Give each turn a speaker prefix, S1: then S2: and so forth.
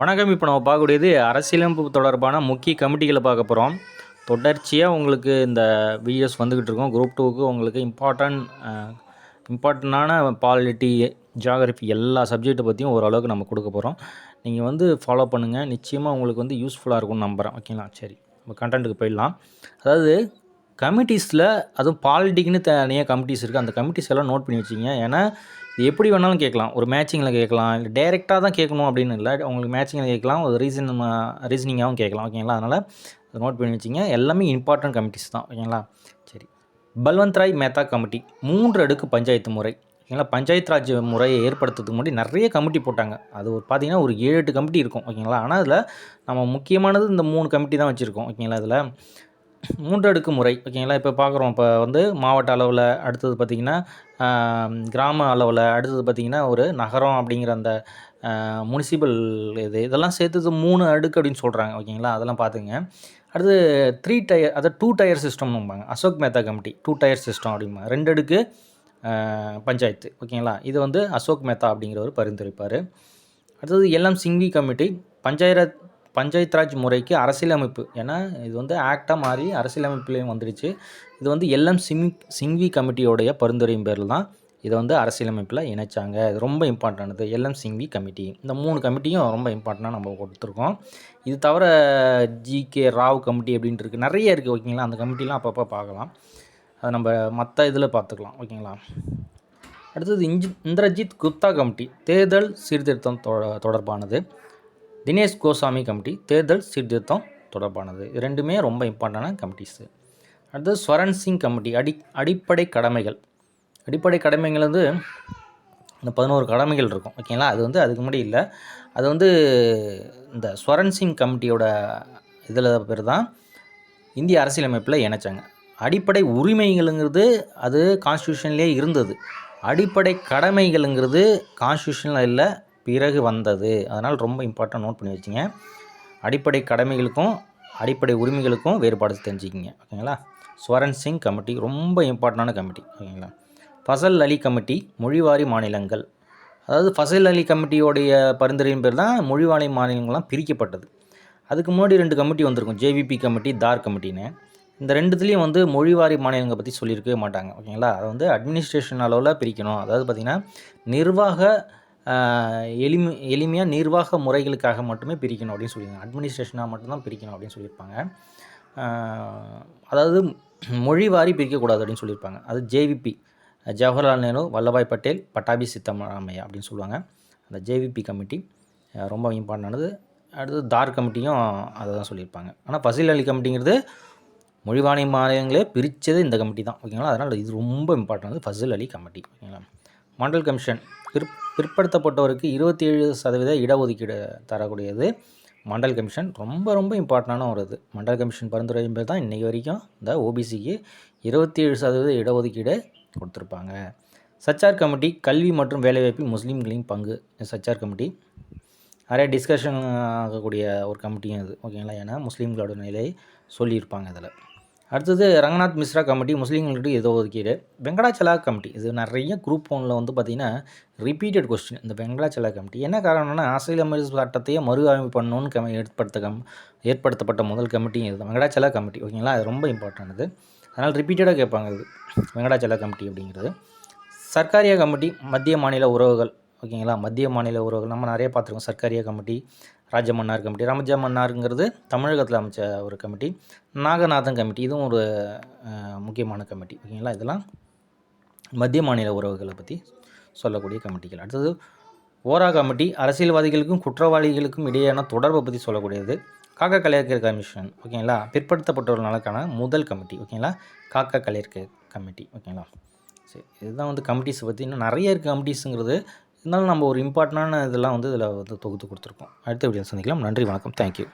S1: வணக்கம். இப்போ நம்ம பார்க்கக்கூடியது அரசியலமைப்பு தொடர்பான முக்கிய கமிட்டிகளை பார்க்க போகிறோம் தொடர்ச்சியாக உங்களுக்கு இந்த வீடியோஸ் வந்துக்கிட்டு இருக்கோம். குரூப் டூக்கு உங்களுக்கு இம்பார்ட்டன்ட் இம்பார்ட்டண்ட்டான பாலிட்டி ஜியாகிரஃபி எல்லா சப்ஜெக்ட்டை பற்றியும் ஓரளவுக்கு நம்ம கொடுக்க போகிறோம் நீங்கள் வந்து ஃபாலோ பண்ணுங்கள் நிச்சயமாக உங்களுக்கு வந்து யூஸ்ஃபுல்லாக இருக்கும்னு நம்புகிறேன் ஓகேங்களா சரி. நம்ம கண்டென்ட்டுக்கு போயிடலாம். அதாவது கமிட்டிஸில் அதுவும் பாலிட்டிக்னு தனியாக கமிட்டிஸ் இருக்குது அந்த கமிட்டிஸ் எல்லாம் நோட் பண்ணி வச்சிங்க ஏன்னா இது எப்படி வேணாலும் கேட்கலாம். ஒரு மேட்சிங்கில் கேட்கலாம். இல்லை டேரெக்டாக தான் கேட்கணும் அப்படின்னு இல்லை. உங்களுக்கு மேட்சிங்கில் கேட்கலாம். ஒரு ரீசன் ரீசனிங்காகவும் கேட்கலாம். ஓகேங்களா அதனால் அதை நோட் பண்ணி வச்சிங்க எல்லாமே இம்பார்ட்டன்ட் கமிட்டிஸ் தான். ஓகேங்களா சரி. பல்வந்த் ராய் மேத்தா கமிட்டி. மூன்று அடுக்கு பஞ்சாயத்து முறை. ஓகேங்களா பஞ்சாயத்து ராஜ் முறையை ஏற்படுத்துறதுக்கு முன்னாடி நிறைய கமிட்டி போட்டாங்க. அது ஒரு பார்த்தீங்கன்னா ஒரு ஏழு எட்டு கமிட்டி இருக்கும். ஓகேங்களா ஆனால் அதில் நம்ம முக்கியமானது இந்த மூணு கமிட்டி தான் வச்சுருக்கோம். ஓகேங்களா அதில் மூன்று அடுக்கு முறை ஓகேங்களா? இப்போ பார்க்குறோம் இப்போ வந்து மாவட்ட அளவில் அடுத்தது பார்த்திங்கன்னா கிராம அளவில் அடுத்தது பார்த்திங்கன்னா ஒரு நகரம் அப்படிங்கிற அந்த முனிசிபல் இது இதெல்லாம் சேர்த்தது மூணு அடுக்கு அப்படின்னு சொல்கிறாங்க ஓகேங்களா? அதெல்லாம் பார்த்துங்க அடுத்து த்ரீ டயர் அதை two tier சிஸ்டம்னுபாங்க Ashok Mehta committee two tier system அப்படிம்பாங்க. ரெண்டு அடுக்கு பஞ்சாயத்து ஓகேங்களா? இது வந்து அசோக் மேத்தா அப்படிங்கிறவர் பரிந்துரைப்பார். அடுத்தது L M Singhvi committee panchayat panchayat Raj முறைக்கு அரசியலமைப்பு. ஏன்னா இது வந்து ஆக்டாக மாறி அரசியலமைப்புலேயும் வந்துடுச்சு. இது வந்து எல்எம் சிங் சிங்வி கமிட்டியோடைய பரிந்துரையும் பேரில் தான் இதை வந்து அரசியலமைப்பில் இணைச்சாங்க. இது ரொம்ப இம்பார்ட்டன்ட் எல்எம் சிங்வி கமிட்டி. இந்த மூணு கமிட்டியும் ரொம்ப இம்பார்ட்டண்ட்டாக நம்ம கொடுத்துருக்கோம். இது தவிர ஜிகே ராவ் கமிட்டி அப்படின்ட்டு இருக்குது நிறைய இருக்குது ஓகேங்களா? அந்த கமிட்டிலாம் அப்பப்போ பார்க்கலாம். அதை நம்ம மற்ற இதில் பார்த்துக்கலாம் ஓகேங்களா? அடுத்தது இஞ்சி இந்திரஜித் குப்தா கமிட்டி. தேர்தல் சீர்திருத்தம் தொடர்பானது. தினேஷ் கோசாமி கமிட்டி தேர்தல் சீர்திருத்தம் தொடர்பானது. இது ரெண்டுமே ரொம்ப இம்பார்ட்டண்டான கமிட்டிஸு. அடுத்தது ஸ்வரன் சிங் கமிட்டி அடி அடிப்படை கடமைகள். அடிப்படை கடமைகள் வந்து இந்த பதினோரு கடமைகள் இருக்கும். ஓகேங்களா அது வந்து அதுக்கு முன்னாடி இல்லை. அது வந்து இந்த ஸ்வரன் சிங் கமிட்டியோட இதில் பேர் தான் இந்திய அரசியலமைப்பில் இணைச்சாங்க. அடிப்படை உரிமைகளுங்கிறது அது கான்ஸ்டியூஷன்லேயே இருந்தது. அடிப்படை கடமைகளுங்கிறது கான்ஸ்டியூஷனில் இல்லை. பிறகு வந்தது. அதனால் ரொம்ப இம்பார்ட்டன்ட் நோட் பண்ணி வச்சுங்க. அடிப்படை கடமைகளுக்கும் அடிப்படை உரிமைகளுக்கும் வேறுபாடு தெரிஞ்சுக்கிங்க. ஓகேங்களா? ஸ்வரன் சிங் கமிட்டி ரொம்ப இம்பார்ட்டண்டான கமிட்டி. ஓகேங்களா? ஃபசல் அலி கமிட்டி மொழிவாரி மாநிலங்கள். அதாவது ஃபசல் அலி கமிட்டியோடைய பரிந்துரையின் பேர் தான் மொழிவாரி மாநிலங்கள்லாம் பிரிக்கப்பட்டது. அதுக்கு முன்னாடி ரெண்டு கமிட்டி வந்திருக்கும். ஜேவிபி கமிட்டி தார் கமிட்டின்னு. இந்த ரெண்டுத்துலேயும் வந்து மொழிவாரி மாநிலங்களை பற்றி சொல்லியிருக்கவே மாட்டாங்க. ஓகேங்களா? அதை வந்து அட்மினிஸ்ட்ரேஷன் அளவில் பிரிக்கணும். அதாவது பார்த்திங்கன்னா நிர்வாக எளிமை எளிமையாக நிர்வாக முறைகளுக்காக மட்டுமே பிரிக்கணும் அப்படின்னு சொல்லியிருக்காங்க. அட்மினிஸ்ட்ரேஷனாக மட்டும்தான் பிரிக்கணும் அப்படின்னு சொல்லியிருப்பாங்க. அதாவது மொழி வாரி பிரிக்கக்கூடாது அப்படின்னு சொல்லியிருப்பாங்க. அது ஜேவிபி ஜவஹர்லால் நேரு வல்லபாய் பட்டேல் பட்டாபி சித்தராமையா அப்படின்னு சொல்லுவாங்க. அந்த ஜேவிபி கமிட்டி ரொம்ப இம்பார்ட்டண்டானது. அடுத்து தார் கமிட்டியும் அதை தான் சொல்லியிருப்பாங்க. ஆனால் பசில் அலி கமிட்டிங்கிறது மொழிவாணி மாநிலங்களே பிரித்தது இந்த கமிட்டி தான். ஓகேங்களா? அதனால் இது ரொம்ப இம்பார்ட்டன்ட் ஃபசில் அலி கமிட்டி. ஓகேங்களா? மண்டல் கமிஷன் பிற் பிற்படுத்தப்பட்டவருக்கு இருபத்தி ஏழு சதவீத இடஒதுக்கீடு தரக்கூடியது. மண்டல் கமிஷன் ரொம்ப ரொம்ப இம்பார்ட்டண்டான ஒரு இது. மண்டல் கமிஷன் பரிந்துரையும் பேர் தான் இன்றைக்கி வரைக்கும் இந்த ஓபிசிக்கு இருபத்தி ஏழு சதவீத இடஒதுக்கீடு கொடுத்துருப்பாங்க. சச்சார் கமிட்டி கல்வி மற்றும் வேலைவாய்ப்பில் முஸ்லீம்களின் பங்கு. சச்சார் கமிட்டி. நிறைய டிஸ்கஷன் ஆகக்கூடிய ஒரு கமிட்டியும் இது. ஓகேங்களா? ஏன்னா முஸ்லீம்களோட நிலையை சொல்லியிருப்பாங்க அதில் அடுத்தது ரங்கநாத் மிஸ்ரா கமிட்டி முஸ்லீம்களுக்கு ஏதோ ஒதுக்கீடு. வெங்கடாச்சலா கமிட்டி. இது நிறைய குரூப் ஒன்றில் வந்து பார்த்திங்கன்னா ரிப்பீட்டட் கொஸ்டின் இந்த வெங்கடாச்சலா கமிட்டி. என்ன காரணம்னா அரசியலமைப்பு சட்டத்தையே மறு ஆய்வு பண்ணணும்னு கம் ஏற்படுத்த கம் ஏற்படுத்தப்பட்ட முதல் கமிட்டியும் இது வெங்கடாச்சலா கமிட்டி. ஓகேங்களா அது ரொம்ப இம்பார்ட்டன்ட் அதனால் ரிப்பீட்டடாக கேட்பாங்க இது. வெங்கடாச்சலா கமிட்டி அப்படிங்கிறது. சர்க்காரியா கமிட்டி மத்திய மாநில உறவுகள். ஓகேங்களா மத்திய மாநில உறவுகள். நம்ம நிறைய பார்த்துருக்கோம். சர்க்காரியா கமிட்டி ராஜ மன்னார் கமிட்டி. ராமஜாமன்னாருங்கிறது தமிழகத்தில் அமைச்ச ஒரு கமிட்டி. நாகநாதன் கமிட்டி. இதுவும் ஒரு முக்கியமான கமிட்டி. ஓகேங்களா? இதெல்லாம் மத்திய மாநில உறவுகளை பற்றி சொல்லக்கூடிய கமிட்டிகள். அடுத்தது ஓரா கமிட்டி அரசியல்வாதிகளுக்கும் குற்றவாளிகளுக்கும் இடையேயான தொடர்பை பற்றி சொல்லக்கூடியது. காக்கா கலையர்கர் கமிஷன். ஓகேங்களா? பிற்படுத்தப்பட்டவர்களுக்கான முதல் கமிட்டி. ஓகேங்களா? காக்கா கலையர்கர் கமிட்டி. ஓகேங்களா? சரி இதுதான் வந்து கமிட்டிஸை பற்றி இன்னும் நிறைய இருக்குது கமிட்டிஸுங்கிறது. இருந்தாலும் நம்ம ஒரு இம்பார்ட்டண்டான இதெல்லாம் வந்து இதில் வந்து தொகுத்து கொடுத்துருக்கோம். அடுத்த வீடியோ சந்திக்கலாம். நன்றி வணக்கம். தேங்க்யூ